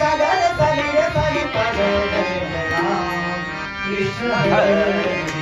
सागर सलिल सली पद कृष्ण